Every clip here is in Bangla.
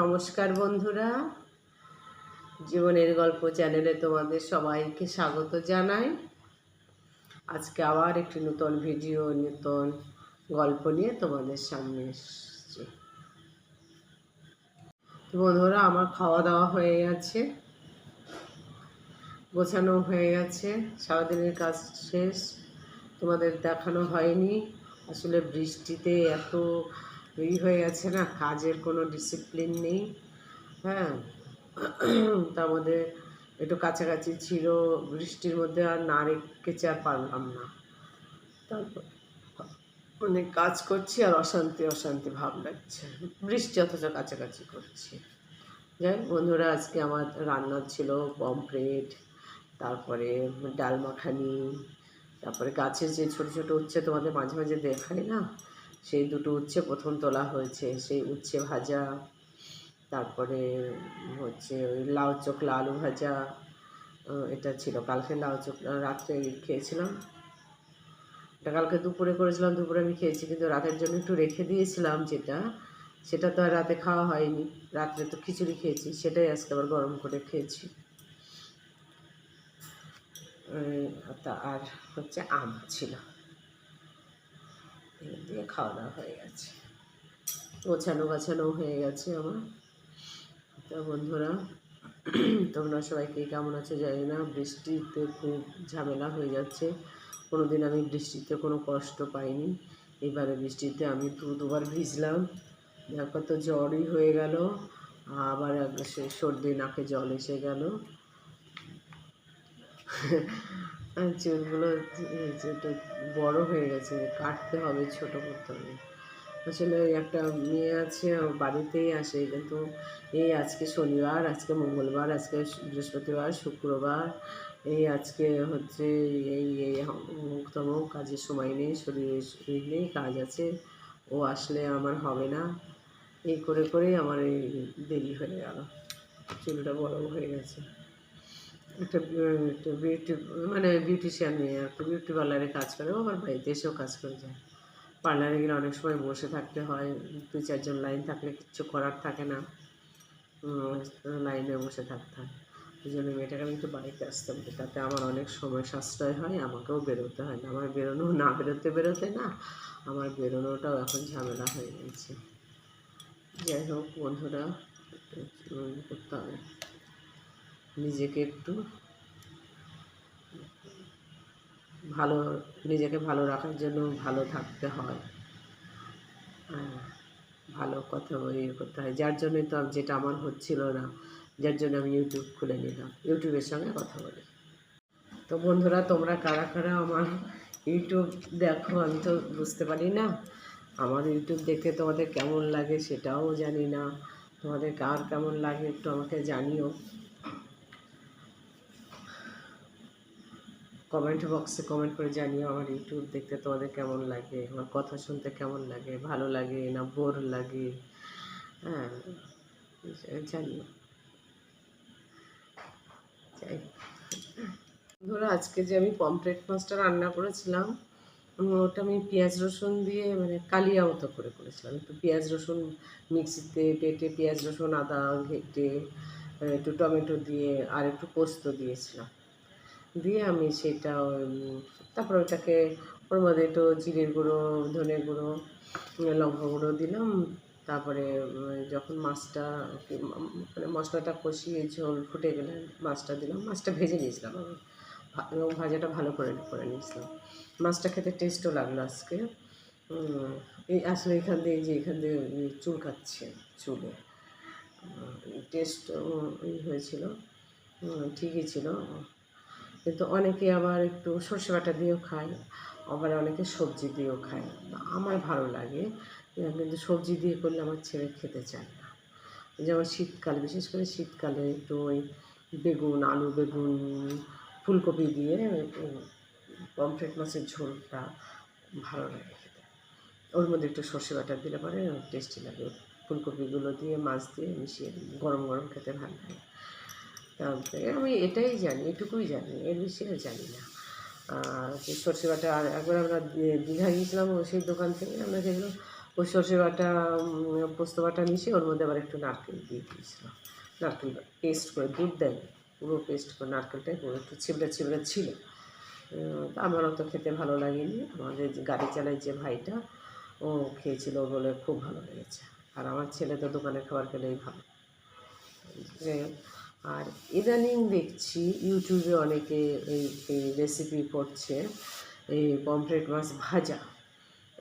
নমস্কার বন্ধুরা। জীবনের গল্প চ্যানেলে তোমাদের সবাইকে স্বাগত জানাই। আজকে আবার একটি নতুন ভিডিও, নতুন গল্প নিয়ে তোমাদের সামনে এসেছি। বন্ধুরা, আমার খাওয়া দাওয়া হয়ে গেছে, গোছানো হয়ে গেছে, সারাদিনের কাজ শেষ। তোমাদের দেখানো হয়নি। আসলে বৃষ্টিতে এত ই হয়ে গেছে না, কাজের কোনো ডিসিপ্লিন নেই হ্যাঁ? তার মধ্যে একটু কাছাকাছি ছিল, বৃষ্টির মধ্যে আর না রেখেছে আর পারলাম না। তারপর অনেক কাজ করছি আর অশান্তি অশান্তি ভাব লাগছে। বৃষ্টি অথচ কাছাকাছি করছি। যাই বন্ধুরা, আজকে আমার রান্না ছিল পমফ্রেট তারপরে ডাল মাখানি, তারপরে গাছের যে ছোট ছোট উচ্ছে তোমাদের মাঝে মাঝে দেখাই না সেই দুটো উচ্ছে প্রথম তোলা হয়েছে, সেই উচ্ছে ভাজা, তারপরে হচ্ছে ওই লাউ চোখলা আলু ভাজা এটা ছিল। কালকে লাউ চোখলা রাত্রে খেয়েছিলাম। এটা কালকে দুপুরে করেছিলাম, দুপুরে আমি খেয়েছি, কিন্তু রাতের জন্য একটু রেখে দিয়েছিলাম যেটা, সেটা তো আর রাতে খাওয়া হয়নি। রাত্রে তো খিচুড়ি খেয়েছি, সেটাই আজকে আবার গরম করে খেয়েছি। আর হচ্ছে আম ছিল। দিয়ে খাওয়া দাওয়া হয়ে গেছে। গোছানো গাছানো হয়ে গেছে আমার। তো বন্ধুরা, তোমরা সবাইকে কেমন আছো জানি না, বৃষ্টিতে খুব ঝামেলা হয়ে যাচ্ছে। কোনো দিন আমি বৃষ্টিতে কোনো কষ্ট পাইনি। এবারে বৃষ্টিতে আমি দু দুবার ভিজলাম। দেখো তো জ্বরই হয়ে গেল, আবার সে সর্দি নাকে জল এসে গেল। চুলগুলো একটু বড় হয়ে গেছে, কাটতে হবে ছোট করতে হবে। আসলে একটা মেয়ে আছে বাড়িতেই আসে, কিন্তু এই আজকে শনিবার, আজকে মঙ্গলবার, আজকে বৃহস্পতিবার, শুক্রবার, এই আজকে হচ্ছে এই এই তম কাজের সময় নেই শরীর শরীর নেই, কাজ আছে, ও আসলে আমার হবে না। এই করে করেই আমার এই দেরি হয়ে গেল, চুলটা বড় হয়ে গেছে। একটা বিউটি মানে বিউটিশিয়ান মেয়ে একটা বিউটি পার্লারে কাজ করে। আমার বাড়িতে এসেও কাজ করে যায়। পার্লারে গেলে অনেক সময় বসে থাকতে হয়। দু চারজন লাইন থাকলে কিচ্ছু করার থাকে না। লাইনে বসে থাকতে হয়। ওই জন্য মেয়েটাকে আমি একটু বাড়িতে আসতে বলি তাতে আমার অনেক সময় সাশ্রয় হয়। আমাকেও বেরোতে হয় না। আমার বেরোনো, না বেরোতে বেরোতে না, আমার বেরোনোটাও এখন ঝামেলা হয়ে গেছে। যাই হোক, বন্ধুরা করতে হবে। নিজেকে একটু ভালো, নিজেকে ভালো রাখার জন্য ভালো থাকতে হয়। ভালো কথা ইয়ে করতে হয়। যার জন্যই তো যেটা আমার হচ্ছিল না, যার জন্য আমি ইউটিউব খুলে নিলাম। ইউটিউবের সঙ্গে কথা বলি। তো বন্ধুরা, তোমরা কারা কারা আমার ইউটিউব দেখো আমি তো বুঝতে পারি না। আমার ইউটিউব দেখতে তোমাদের কেমন লাগে সেটাও জানি না। তোমাদের কার কেমন লাগে একটু আমাকে জানিও। কমেন্ট বক্সে কমেন্ট করে জানিও আমার ইউটিউব দেখতে তোমাদের কেমন লাগে, আমার কথা শুনতে কেমন লাগে, ভালো লাগে না বোর লাগে? হ্যাঁ জানিও। যাই ধরো আজকে যে আমি পমফ্রেট মাছটা রান্না করেছিলাম ওটা আমি পেঁয়াজ রসুন দিয়ে মানে কালিয়া মতো করে করেছিলাম। একটু পেঁয়াজ রসুন মিক্সিতে বেটে পেঁয়াজ রসুন, আদা, ঘেটে, একটু টমেটো দিয়ে আর একটু পোস্ত দিয়েছিলাম। দিয়ে আমি সেটা তারপর ওটাকে ওর মধ্যে একটু জিরের গুঁড়ো ধনে গুঁড়ো, লঙ্কা গুঁড়ো দিলাম। তারপরে যখন মাছটা মানে মশলাটা কষিয়ে ঝোল ফুটে গেলে মাছটা দিলাম। মাছটা ভেজে নিয়েছিলাম আমি। এবং ভাজাটা ভালো করে করে নিয়েছিলাম। মাছটা খেতে টেস্টও লাগল আজকে। এই আসলে এখান দিয়ে যে এখান দিয়ে চুল কাচ্ছে চুলে। টেস্ট হয়েছিল। ঠিকই ছিল। কিন্তু অনেকে আবার একটু সর্ষে বাটা দিয়েও খায়, আবার অনেকে সবজি দিয়েও খায়। আমার ভালো লাগে কিন্তু সবজি দিয়ে করলে আমার ছেলে খেতে চায় না। যেমন শীতকালে, বিশেষ করে শীতকালে একটু ওই বেগুন, আলু বেগুন, ফুলকপি দিয়ে পমফ্রেট মাছের ঝোলটা ভালো লাগে খেতে। ওর মধ্যে একটু সর্ষে বাটা দিলে পরে টেস্টি লাগে। ফুলকপিগুলো দিয়ে, মাছ দিয়ে মিশিয়ে গরম গরম খেতে ভালো লাগে। আমি এটাই জানি এটুকুই জানি এর বেশি আর জানি না। আর সর্ষে বাটা আর একবার আমরা দীঘা গিয়েছিলাম সেই দোকান থেকে আমরা যেগুলো ওই সর্ষে বাটা পোস্ত বাটা মিশিয়ে ওর মধ্যে আবার একটু নারকেল দিয়ে দিয়েছিলাম। নারকেল পেস্ট করে দুধ দেয় পুরো পেস্ট করে নারকেলটাই পুরো একটু ছিবড়ে ছিবড়ে ছিল। আমার অত খেতে ভালো লাগেনি আমাদের গাড়ি চালায় যে ভাইটা ও খেয়েছিল বলে খুব ভালো লেগেছে। আর আমার ছেলে তো দোকানের খাবার খেলেই ভালো। যাই হোক, আর ইদানিং দেখছি ইউটিউবে অনেকে এই রেসিপি করছে, এই পমফ্রেট মাছ ভাজা।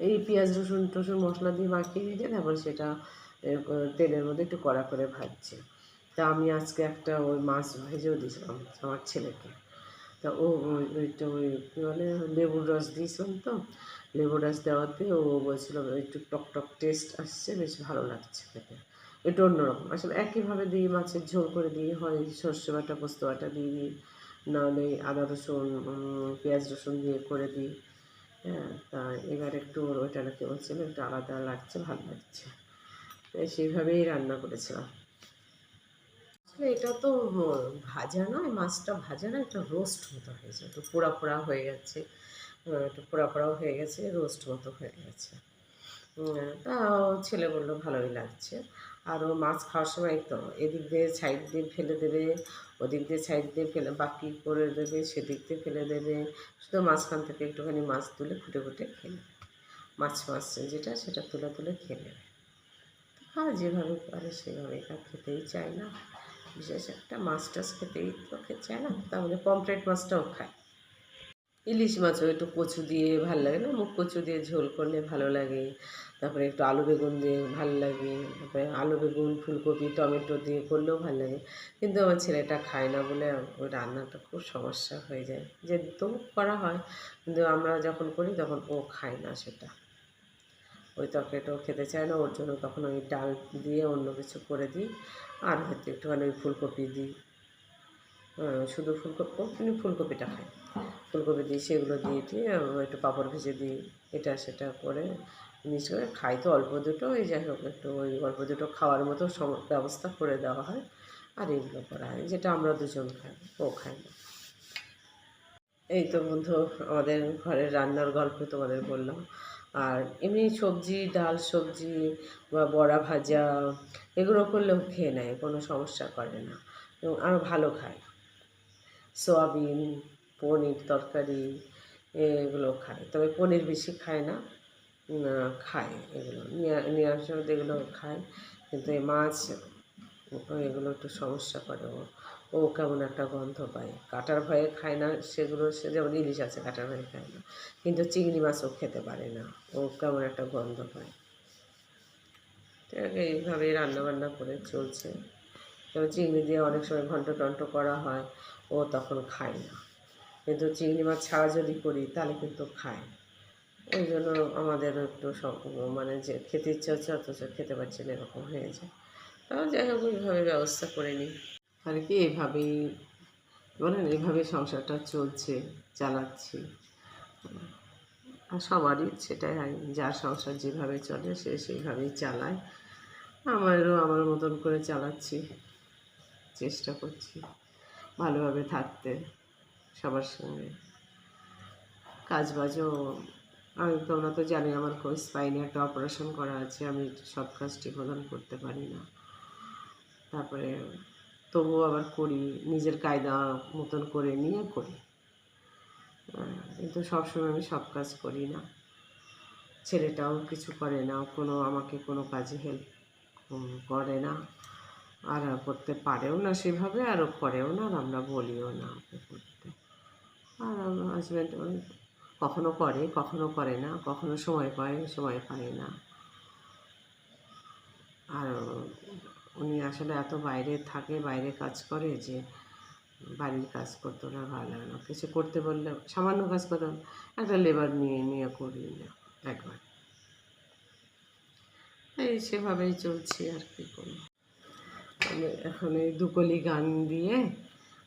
এই পেঁয়াজ, রসুন, টসুন মশলা দিয়ে মাখিয়ে দিয়েছে তারপর সেটা তেলের মধ্যে একটু কড়া করে ভাজছে। তা আমি আজকে একটা ওই মাছ ভেজেও দিয়েছিলাম আমার ছেলেকে। তা ও ওই- ওইটা ওই কী বলে, লেবুর রস দিয়েছিলাম তো, লেবুর রস দেওয়াতে ও বলছিল একটু টক টক টেস্ট আসছে, বেশ ভালো লাগছে খেতে। একটু অন্যরকম। আসলে একইভাবে দিই, মাছের ঝোল করে দিই, হয় সর্ষে বাটা, পোস্ত বাটা দিয়ে দিই, নাহলে আদা রসুন পেঁয়াজ রসুন দিয়ে করে দিই। হ্যাঁ তা এবার একটু ওর ওইটা নাকি বলছিল, একটু আলাদা লাগছে, ভালো লাগছে। সেইভাবেই রান্না করেছিলাম। আসলে এটা তো ভাজা নয়, মাছটা ভাজা না এটা রোস্ট মতো হয়েছে। একটু পোড়া পোড়া হয়ে গেছে। একটু পোড়া পোড়াও হয়ে গেছে রোস্ট মতো হয়ে গেছে। তা ছেলে বলল ভালোই লাগছে। আর ও মাছ খাওয়ার সময় তো এদিক দিয়ে সাইড দিয়ে ফেলে দেবে, ওদিক দিয়ে সাইড দিয়ে ফেলে, বাকি করে দেবে, সেদিক দিয়ে ফেলে দেবে। শুধু মাঝখান থেকে একটুখানি মাছ তুলে ফুটে ফুটে খেলে। মাছ মাছ যেটা সেটা তুলে তুলে খেলে। আর যেভাবে পারে সেভাবে তা খেতেই চায় না। বিশেষ একটা মাছ টাছ খেতেই তো খেতে চায় না তাহলে পমফ্রেট মাছটাও খায়। ইলিশ মাছও একটু কচু দিয়ে ভালো লাগে না? মুখ কচু দিয়ে ঝোল করলে ভালো লাগে। তারপরে একটু আলু বেগুন দিয়ে ভালো লাগে। তারপরে আলু বেগুন, ফুলকপি, টমেটো দিয়ে করলেও ভালো লাগে। কিন্তু আমার ছেলেটা খায় না বলে ওই রান্নাটা খুব সমস্যা হয়ে যায়। যে তো করা হয়, কিন্তু আমরা যখন করি তখন ও খায় না সেটা। ওই তরকারিটাও খেতে চায় না, ওর জন্য তখন ওই ডাল দিয়ে অন্য কিছু করে দিই। আর হয়তো একটুখানি ওই ফুলকপি দিই। শুধু ফুলকপি ফুলকপিটা খায়। ফুলকপি দিই, সেগুলো দিয়ে দিয়ে একটু পাঁপড় ভেজে দিই, এটা সেটা করে মিক্স করে খাই তো অল্প দুটো ওই যাই হোক, একটু ওই অল্প দুটো খাওয়ার মতো সম- ব্যবস্থা করে দেওয়া হয়, আর এইগুলো করা হয়, যেটা আমরা দুজন খাই, ও খায় না। এই তো বন্ধু, আমাদের ঘরের রান্নার গল্প তোমাদের বললাম, আর এমনি সবজি, ডাল সবজি বা বড়া ভাজা, এগুলো করলেও খেয়ে নেয়, কোনো সমস্যা করে না, এবং আরও ভালো খায়। সোয়াবিন পনির তরকারি, এগুলো খায়। তবে পনির বেশি খায় না খায় এগুলো। নিরা- নিরামিষ এগুলো খায়, কিন্তু এই মাছ, এগুলো একটু সমস্যা করে। ও ও কেমন একটা গন্ধ পায়। কাটার ভয়ে খায় না, সেগুলো, সে যেমন ইলিশ আছে কাটার ভয়ে খায় না। কিন্তু চিংড়ি মাছও খেতে পারে না, ও কেমন একটা গন্ধ পায়। এইভাবেই রান্নাবান্না করে চলছে। তবে চিংড়ি দিয়ে অনেক সময় ঘন্ট টন্ট করা হয়, ও তখন খায় না। কিন্তু চিংড়ি মাছ ছাড়া যদি করি, তাহলে কিন্তু খায়। ওই জন্য আমাদের একটু মানে যে খেতে ইচ্ছে হচ্ছে, অথচ খেতে পারছি না, এরকম হয়ে যায়। তাও যাই হোক, ওইভাবে ব্যবস্থা করে নিই। আর কি এইভাবেই বলেন এইভাবে সংসারটা চলছে, চালাচ্ছি? আর সবারই সেটাই যার সংসার যেভাবে চলে, সে সেইভাবেই চালায়। আমারও আমার মতন করে চালাচ্ছি, চেষ্টা করছি ভালোভাবে থাকতে। সবার সঙ্গে। কাজ বাজও আমি তোমরা তো জানি আমার স্পাইনে একটা অপারেশন করা আছে আমি সব কাজটি মতন করতে পারি না। তারপরে তবুও আবার করি নিজের কায়দা মতন করে নিয়ে করি। আহ, কিন্তু সবসময় আমি সব কাজ করি না। ছেলেটাও কিছু করে না কোনো আমাকে কোনো কাজে হেল্প করে না। আর করতে পারেও না সেভাবে আরও করেও না আর আমরা বলিও না করতে। আর আমার হাজব্যান্ড কখনো করে কখনো করে না, কখনো সময় পায় সময় পায় না। আর উনি আসলে এত বাইরে থাকে, বাইরে কাজ করে যে বাড়ির কাজ করতো না, ভালো লাগে না। কিছু করতে বললে, সামান্য কাজ করতাম একটা লেবার নিয়ে নিয়ে করি না, একবার। এই সেভাবেই চলছি আর কি করব। আমি এখন এই দুকলি গান দিয়ে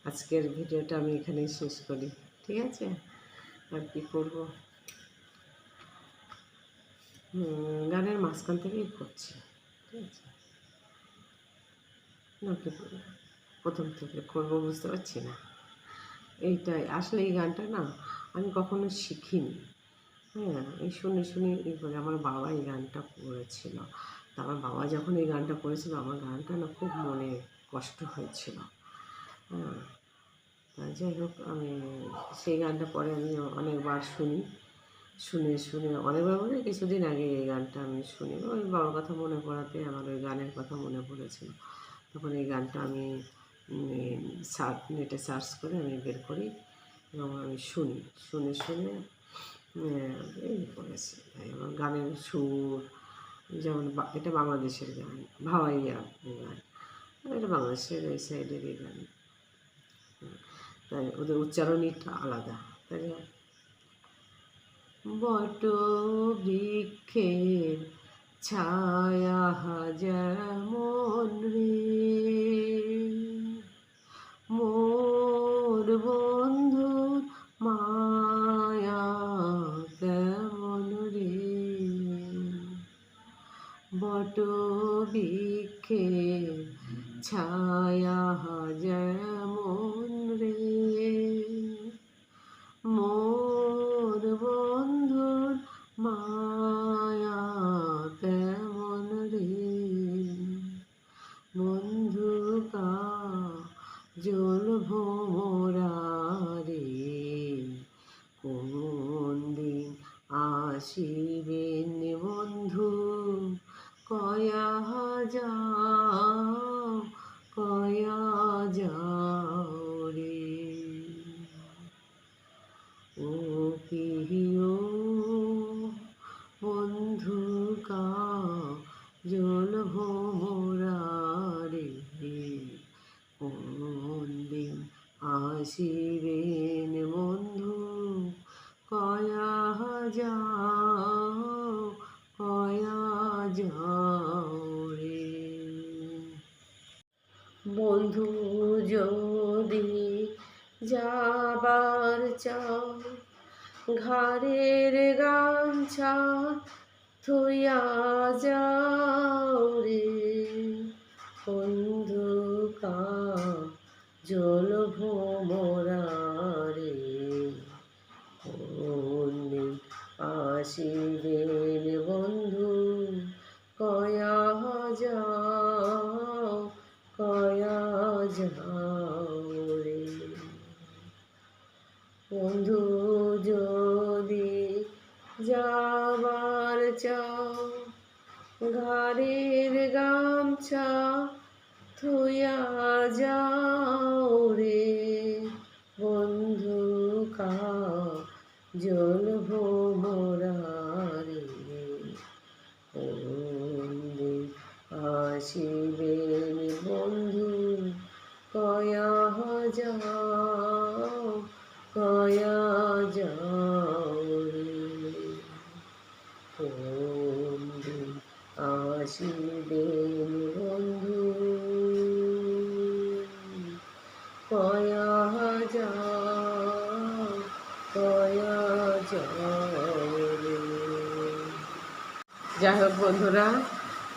আজকের ভিডিওটা আমি এখানেই শেষ করি। ঠিক আছে? আর কি করব? গানের মাঝখান থেকেই করছি, ঠিক আছে? নাকি প্রথম থেকে করব বুঝতে পারছি না। এইটাই, আসলে এই গানটা না আমি কখনো শিখিনি। হ্যাঁ এই শুনে শুনে এই করে আমার বাবা এই গানটা করেছিল। তা আমার বাবা যখন এই গানটা করেছিল, আমার গানটা না খুব মনে কষ্ট হয়েছিল। হ্যাঁ যাই হোক আমি সেই গানটা পরে আমি অনেকবার শুনি, শুনে শুনে অনেকবার মানে কিছুদিন আগে এই গানটা আমি শুনি। ওই বাবার কথা মনে পড়াতে আমার ওই গানের কথা মনে পড়েছিল। তখন এই গানটা আমি নেটে সার্চ করে আমি বের করি এবং আমি শুনি, শুনে শুনে এই করেছি। আমার গানের সুর, যেমন এটা বাংলাদেশের গান, ভাওয়াইয়া গান, এটা বাংলাদেশের এই সাইডেরই গান। তাই ওদের উচ্চারণীটা আলাদা, তাই না? বট বৃক্ষের ছায়া যেমন রে, মোর বন্ধুর মায়া কেমন রে বট বৃক্ষের ছায়া ও প্রিয় যাবার চাও, ঘাড়ের গামছা থইয়া যাও রে। বন্ধু কা জল ভোমরা রে আসিবেন বন্ধু, কয়া যাও কয়া যাও। আসিবেন বন্ধু, কয়া যাও কয়া যাও বন্ধু আসিবেন বন্ধু, কয়া যাও কয়া যাও যাই হোক বন্ধুরা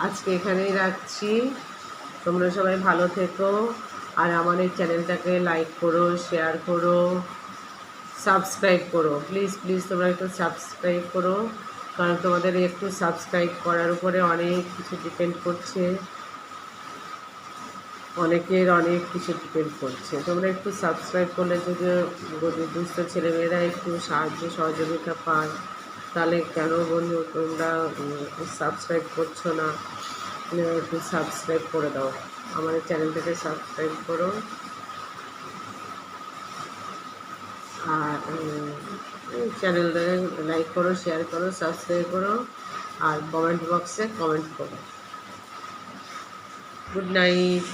আজকে এখানেই রাখছি। তোমরা সবাই ভালো থেকো আর আমার এই চ্যানেলটাকে লাইক করো শেয়ার করো সাবস্ক্রাইব করো। প্লিজ প্লিজ তোমরা একটু সাবস্ক্রাইব করো, কারণ তোমাদের একটু সাবস্ক্রাইব করার উপরে অনেক কিছু ডিপেন্ড করছে। অনেকের অনেক কিছু ডিপেন্ড করছে। তোমরা একটু সাবস্ক্রাইব করলে যদি যদি দুস্থ ছেলেমেয়েরা একটু সাহায্য সহযোগিতা পায়। তাহলে কেন বন্ধু তোমরা সাবস্ক্রাইব করছ না? একটু সাবস্ক্রাইব করে দাও। আমাদের চ্যানেলটাকে সাবস্ক্রাইব করো। আর চ্যানেলটাকে লাইক করো শেয়ার করো সাবস্ক্রাইব করো। আর কমেন্ট বক্সে কমেন্ট করো। Good night